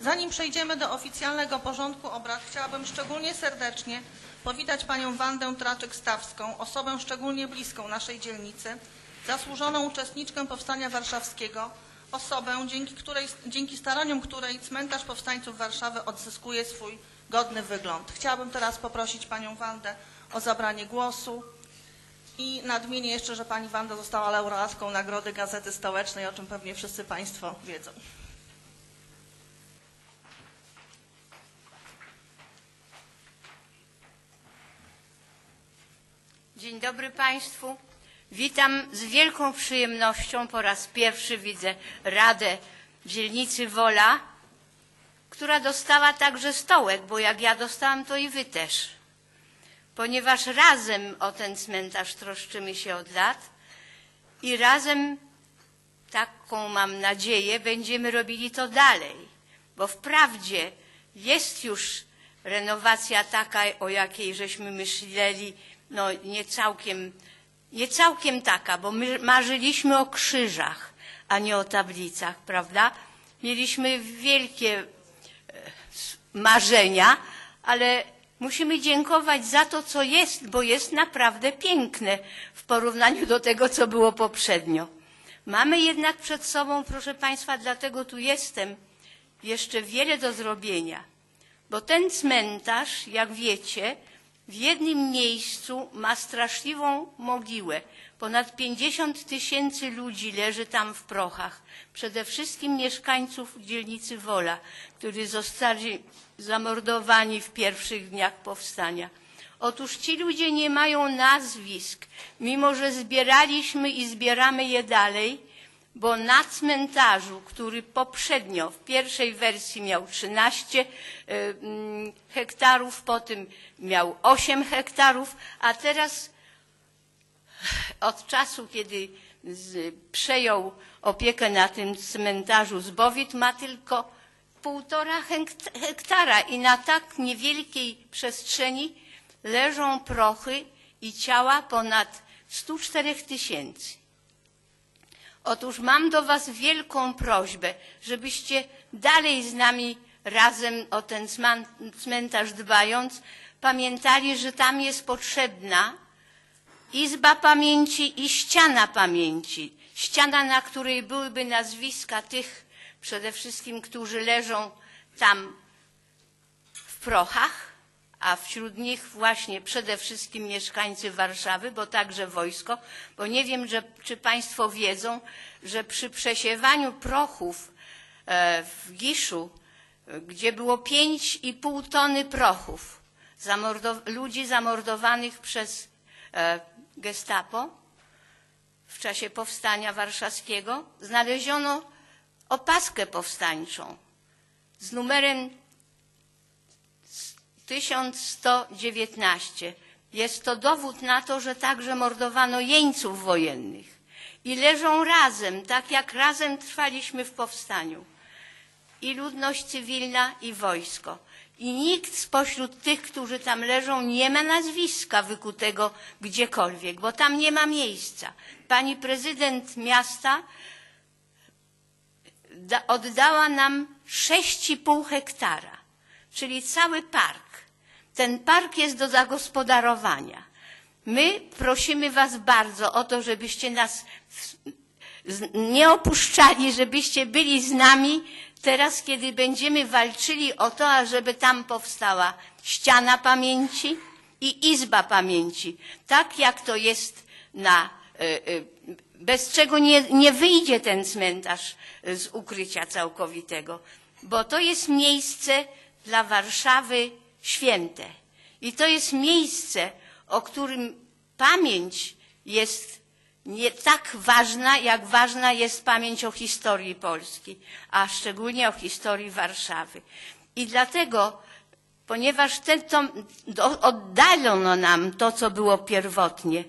Zanim przejdziemy do oficjalnego porządku obrad, chciałabym szczególnie serdecznie powitać panią Wandę Traczyk-Stawską, osobę szczególnie bliską naszej dzielnicy, zasłużoną uczestniczkę Powstania Warszawskiego, osobę, dzięki, której, dzięki staraniom której cmentarz powstańców Warszawy odzyskuje swój godny wygląd. Chciałabym teraz poprosić panią Wandę o zabranie głosu i nadmienię jeszcze, że pani Wanda została laureatką Nagrody Gazety Stołecznej, o czym pewnie wszyscy państwo wiedzą. Dzień dobry Państwu. Witam z wielką przyjemnością. Po raz pierwszy widzę Radę Dzielnicy Wola, która dostała także stołek, bo jak ja dostałam, to i Wy też. Ponieważ razem o ten cmentarz troszczymy się od lat i razem, taką mam nadzieję, będziemy robili to dalej. Bo wprawdzie jest już renowacja taka, o jakiej żeśmy myśleli, no nie całkiem, nie całkiem taka, bo my marzyliśmy o krzyżach, a nie o tablicach, prawda? Mieliśmy wielkie e, marzenia, ale musimy dziękować za to, co jest, bo jest naprawdę piękne w porównaniu do tego, co było poprzednio. Mamy jednak przed sobą, proszę Państwa, dlatego tu jestem, jeszcze wiele do zrobienia, bo ten cmentarz, jak wiecie, w jednym miejscu ma straszliwą mogiłę. Ponad 50 tysięcy ludzi leży tam w prochach. Przede wszystkim mieszkańców dzielnicy Wola, którzy zostali zamordowani w pierwszych dniach powstania. Otóż ci ludzie nie mają nazwisk, mimo że zbieraliśmy i zbieramy je dalej, bo na cmentarzu, który poprzednio w pierwszej wersji miał 13 y, mm, hektarów, potem miał 8 hektarów, a teraz od czasu, kiedy przejął opiekę na tym cmentarzu Zbowit, ma tylko półtora hekt- hektara i na tak niewielkiej przestrzeni leżą prochy i ciała ponad 104 tysięcy. Otóż mam do Was wielką prośbę, żebyście dalej z nami razem o ten cmentarz dbając, pamiętali, że tam jest potrzebna Izba Pamięci i Ściana Pamięci. Ściana, na której byłyby nazwiska tych przede wszystkim, którzy leżą tam w prochach, a wśród nich właśnie przede wszystkim mieszkańcy Warszawy, bo także wojsko, bo nie wiem, że, czy Państwo wiedzą, że przy przesiewaniu prochów e, w Giszu, e, gdzie było 5,5 tony prochów, zamordow- ludzi zamordowanych przez e, gestapo w czasie powstania warszawskiego, znaleziono opaskę powstańczą z numerem 1119. Jest to dowód na to, że także mordowano jeńców wojennych. I leżą razem, tak jak razem trwaliśmy w powstaniu. I ludność cywilna, i wojsko. I nikt spośród tych, którzy tam leżą, nie ma nazwiska wykutego gdziekolwiek, bo tam nie ma miejsca. Pani prezydent miasta da, oddała nam 6,5 hektara, czyli cały park. Ten park jest do zagospodarowania. My prosimy Was bardzo o to, żebyście nas nie opuszczali, żebyście byli z nami teraz, kiedy będziemy walczyli o to, ażeby tam powstała ściana pamięci i izba pamięci. Tak jak to jest na, y, y, bez czego nie, nie wyjdzie ten cmentarz z ukrycia całkowitego, bo to jest miejsce dla Warszawy święte. I to jest miejsce, o którym pamięć jest nie tak ważna, jak ważna jest pamięć o historii Polski, a szczególnie o historii Warszawy. I dlatego, ponieważ ten, to, oddalono nam to, co było pierwotnie,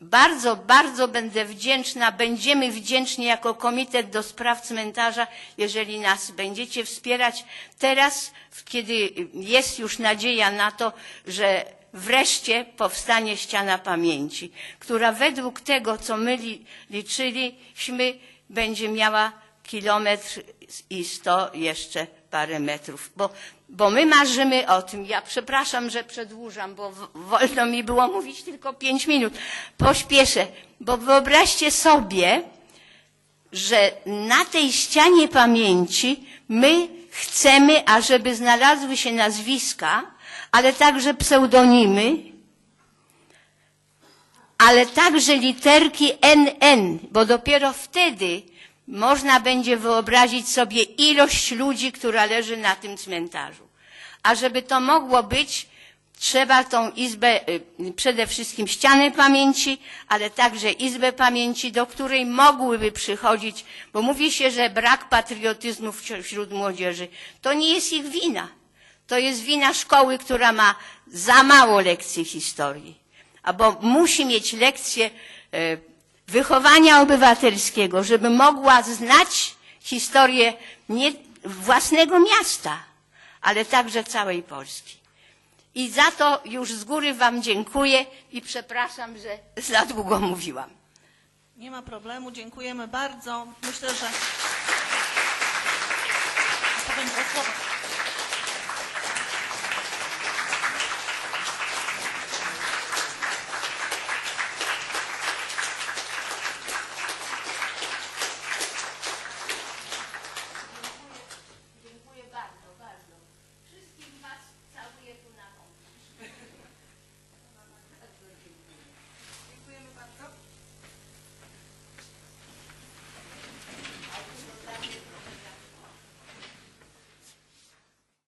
bardzo, bardzo będę wdzięczna, będziemy wdzięczni jako Komitet do Spraw Cmentarza, jeżeli nas będziecie wspierać. Teraz, kiedy jest już nadzieja na to, że wreszcie powstanie ściana pamięci, która według tego, co my li, liczyliśmy, będzie miała kilometr i sto jeszcze parę metrów, bo, bo my marzymy o tym. Ja przepraszam, że przedłużam, bo wolno mi było mówić tylko pięć minut. Pośpieszę, bo wyobraźcie sobie, że na tej ścianie pamięci my chcemy, ażeby znalazły się nazwiska, ale także pseudonimy, ale także literki NN, bo dopiero wtedy można będzie wyobrazić sobie ilość ludzi, która leży na tym cmentarzu. A żeby to mogło być, trzeba tą izbę, y, przede wszystkim ścianę pamięci, ale także izbę pamięci, do której mogłyby przychodzić, bo mówi się, że brak patriotyzmu wśród- młodzieży. To nie jest ich wina. To jest wina szkoły, która ma za mało lekcji historii. Albo musi mieć lekcję e, wychowania obywatelskiego, żeby mogła znać historię nie własnego miasta, ale także całej Polski. I za to już z góry Wam dziękuję i przepraszam, że za długo mówiłam. Nie ma problemu, dziękujemy bardzo. Myślę, że...